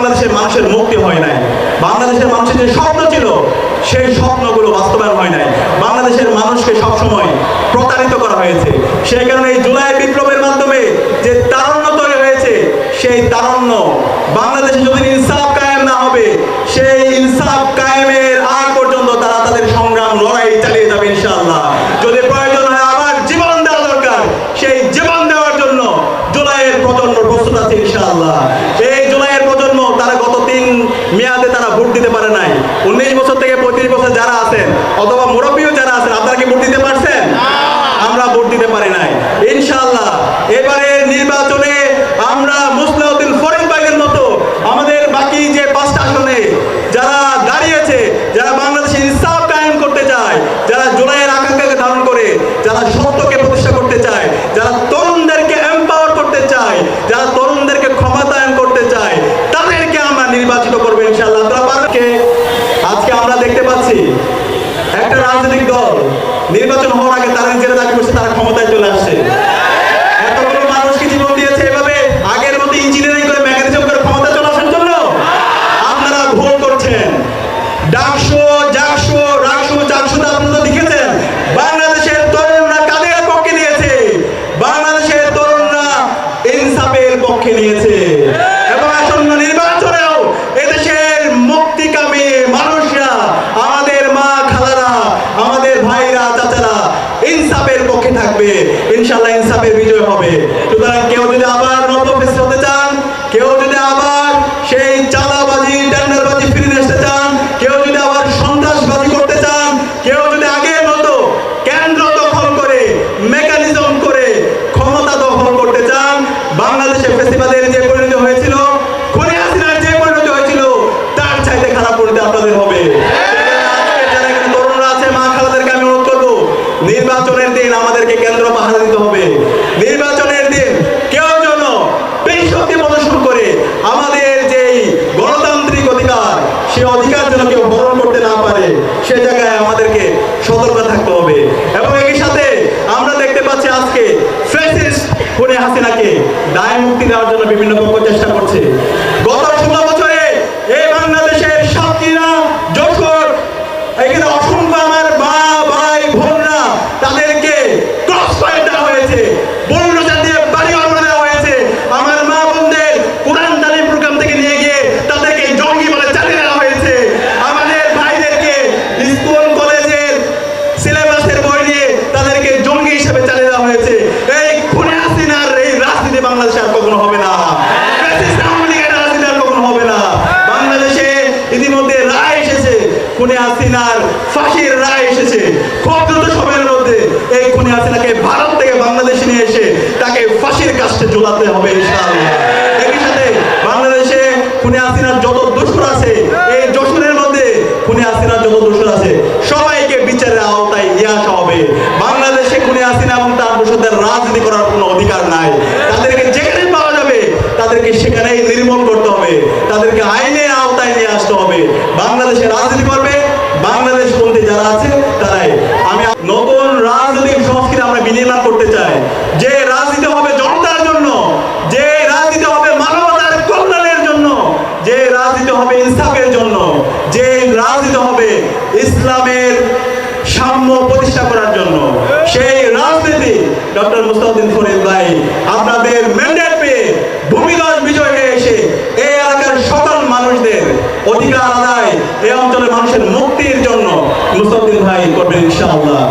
বাংলাদেশের মানুষের মুক্তি হয় নাই। বাংলাদেশের মানুষের যে স্বপ্ন ছিল, সেই স্বপ্নগুলো বাস্তবায়ন হয় নাই। বাংলাদেশের মানুষকে সবসময় প্রতারিত করা হয়েছে। সেই কারণে এই জুলাই বিপ্লবের মাধ্যমে যে তারণ্য তৈরি হয়েছে, সেই তারণ্য বাংলাদেশে যদি ইনসাফ কায়েম না হবে সেই ইনসাফ কায়েমের আগ পর্যন্ত তারা তাদের সংগ্রাম লড়াই চালিয়ে যাবে ইনশাআল্লাহ যদি প্রয়োজন হয় আবার জীবন দেওয়া দরকার সেই জীবন দেওয়ার জন্য জুলাইয়ের প্রজন্ম প্রস্তুত আছে ইনশাআল্লাহ এই জুলাইয়ের প্রজন্ম তারা গত তিন মেয়াদে তারা দিতে পারে নাই। উনিশ বছর থেকে পঁয়ত্রিশ বছর যারা আছেন অথবা মুরব্বীও যারা আছেন আপনারা কি ভোট দিতে পারছেন আমরা ভোট দিতে পারি নাই ইনশাআল্লাহ এবারে নির্বাচনে আমরা মুসলিউদ্দিন ফরিদ ভাইয়ের মতো আমাদের বাকি যে পাঁচটা আসনে যারা দাঁড়িয়েছে যারা বাংলাদেশে ইনসাফ কায়েম করতে চায় যারা জুলাইয়ের আকাঙ্ক্ষাকে ধারণ করে যারা সত্যকে প্রতিষ্ঠা করতে চায় যারা তরুণদেরকে এম্পাওয়ার করতে চায় যারা তরুণদেরকে ক্ষমতায়ন করতে চায় তাদেরকে আমরা নির্বাচিত করব ইনশাআল্লাহ আপনারা পারবেন কে? আজকে আমরা দেখতে পাচ্ছি একটা রাজনৈতিক দল নির্বাচন হওয়ার আগে তারা নিজেরা দাবি করছে তারা ক্ষমতায় চলে আসছে। পক্ষে থাকবে। ইনশাল্লাহ ইনসাফের বিজয় হবে। সুতরাং কেউ যদি আবার হতে চান, কেউ যদি আবার সেই টেন্ডারবাজি আসতে চান, কেউ যদি আবার সন্ত্রাসবাজি করতে চান, কেউ যদি আগের মতো কেন্দ্র দখল করে মেকানিজম করে ক্ষমতা দখল করতে চান, বাংলাদেশে ফেসিবাদের যে পরিণতি হয়েছিল, খুনি হাসিনার যে পরিণতি হয়েছিল, তার চাইতে খারাপ পরিণতি আপনাদের হবে আজকে যারা এখানে তরুণরা আছে মা খালাদেরকে আমি অনুরোধ করব নির্বাচনের দিন আমাদেরকে কেন্দ্র পাহারা দিতে হবে নির্বাচনের দিন কেউ যেন বেশক্তি প্রদর্শন করে আমাদের যেই গণতান্ত্রিক অধিকার সে অধিকার যেন কেউ বরণ করতে না পারে সে জায়গায় আমাদেরকে সতর্ক থাকতে হবে। এবং একই সাথে আমরা দেখতে পাচ্ছি আজকে ফ্যাসিস্ট খুনে হাসিনাকে দায় মুক্তি দেওয়ার জন্য বিভিন্ন পক্ষ চেষ্টা করছে। বাংলাদেশে আর কখনো হবে না। খুনে ফাঁসির রায় এসেছে। সময়ের মধ্যে এই খুনে ভারত থেকে বাংলাদেশে নিয়ে এসে তাকে ফাঁসির কাছে হবে একই সাথে বাংলাদেশে খুনে যত দোষর আছে, এই যশোরের মধ্যে খুনে যত দোষর আছে, সবাইকে বিচারের আওতায় নিয়ে আসা হবে। বাংলাদেশে খুনে হাসিনা এবং তার দোষরদের রাজনীতি করার কোনো অধিকার নাই। তাদেরকে তাদেরকে সেখানেই নির্মূল করতে হবে। তাদেরকে আইনের আওতায় নিয়ে আসতে হবে। বাংলাদেশে রাজনীতি করবে। বাংলাদেশ পন্থী যারা আছে, তারাই। আমি নতুন রাজনৈতিক সংস্কৃতি আমরা বিনির্মাণ করতে চাই। যে রাজনীতি হবে জনতার জন্য, যে রাজনীতি হবে মানবতার কল্যাণের জন্য, যে রাজনীতি হবে ইনসাফের জন্য, যে রাজনীতি হবে ইসলামের সাম্য প্রতিষ্ঠা করার জন্য। সেই রাজনীতি ডক্টর মুস্তাউদ্দিন ফরিদ ভাই আপনাদের ম্যান্ডেট পেয়ে ভূমিদল বিজয় হয়ে এসে এই এলাকার সকল মানুষদের অধিকার আদায় এই অঞ্চলের মানুষের মুক্তির জন্য মুসলিম ভাই করবেন ইনশাআল্লাহ।